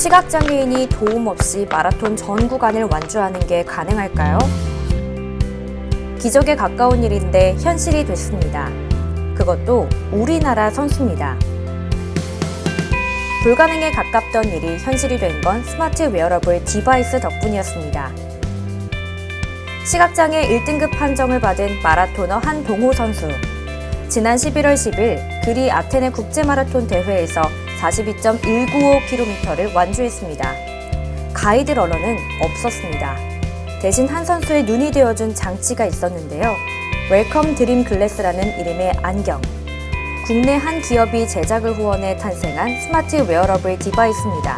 시각장애인이 도움 없이 마라톤 전 구간을 완주하는 게 가능할까요? 기적에 가까운 일인데 현실이 됐습니다. 그것도 우리나라 선수입니다. 불가능에 가깝던 일이 현실이 된 건 스마트 웨어러블 디바이스 덕분이었습니다. 시각장애 1등급 판정을 받은 마라토너 한동호 선수. 지난 11월 10일 그리 아테네 국제마라톤 대회에서 42.195km를 완주했습니다. 가이드 러너는 없었습니다. 대신 한 선수의 눈이 되어준 장치가 있었는데요. 웰컴 드림 글래스라는 이름의 안경. 국내 한 기업이 제작을 후원해 탄생한 스마트 웨어러블 디바이스입니다.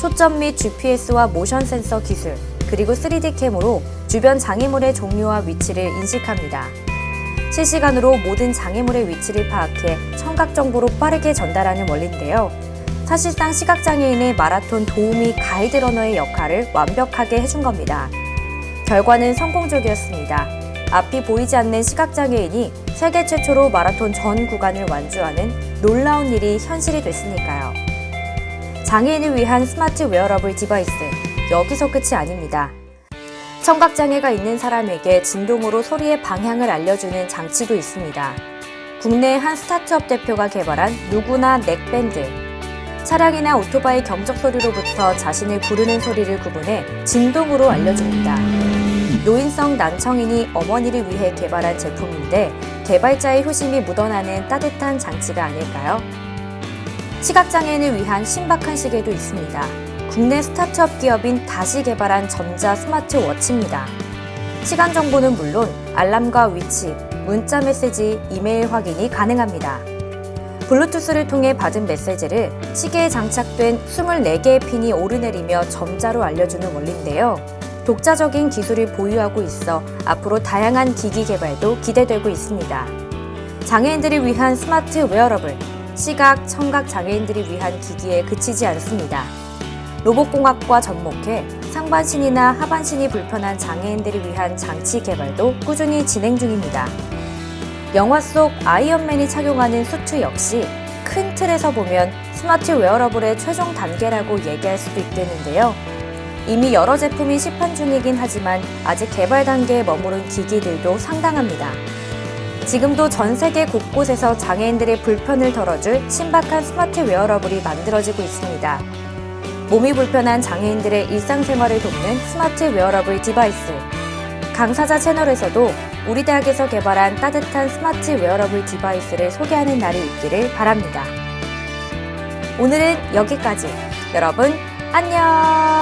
초점 및 GPS와 모션 센서 기술, 그리고 3D 캠으로 주변 장애물의 종류와 위치를 인식합니다. 실시간으로 모든 장애물의 위치를 파악해 청각 정보로 빠르게 전달하는 원리인데요. 사실상 시각장애인의 마라톤 도우미 가이드 러너의 역할을 완벽하게 해준 겁니다. 결과는 성공적이었습니다. 앞이 보이지 않는 시각장애인이 세계 최초로 마라톤 전 구간을 완주하는 놀라운 일이 현실이 됐으니까요. 장애인을 위한 스마트 웨어러블 디바이스, 여기서 끝이 아닙니다. 청각장애가 있는 사람에게 진동으로 소리의 방향을 알려주는 장치도 있습니다. 국내 한 스타트업 대표가 개발한 누구나 넥밴드. 차량이나 오토바이 경적 소리로부터 자신을 부르는 소리를 구분해 진동으로 알려줍니다. 노인성 난청인이 어머니를 위해 개발한 제품인데 개발자의 효심이 묻어나는 따뜻한 장치가 아닐까요? 시각장애인을 위한 신박한 시계도 있습니다. 국내 스타트업 기업인 다시 개발한 전자 스마트워치입니다. 시간 정보는 물론 알람과 위치, 문자 메시지, 이메일 확인이 가능합니다. 블루투스를 통해 받은 메시지를 시계에 장착된 24개의 핀이 오르내리며 점자로 알려주는 원리인데요. 독자적인 기술을 보유하고 있어 앞으로 다양한 기기 개발도 기대되고 있습니다. 장애인들을 위한 스마트 웨어러블, 시각, 청각 장애인들을 위한 기기에 그치지 않습니다. 로봇공학과 접목해 상반신이나 하반신이 불편한 장애인들을 위한 장치 개발도 꾸준히 진행 중입니다. 영화 속 아이언맨이 착용하는 수트 역시 큰 틀에서 보면 스마트 웨어러블의 최종 단계라고 얘기할 수도 있겠는데요. 이미 여러 제품이 시판 중이긴 하지만 아직 개발 단계에 머무른 기기들도 상당합니다. 지금도 전 세계 곳곳에서 장애인들의 불편을 덜어줄 신박한 스마트 웨어러블이 만들어지고 있습니다. 몸이 불편한 장애인들의 일상생활을 돕는 스마트 웨어러블 디바이스. 강사자 채널에서도 우리 대학에서 개발한 따뜻한 스마트 웨어러블 디바이스를 소개하는 날이 있기를 바랍니다. 오늘은 여기까지. 여러분, 안녕!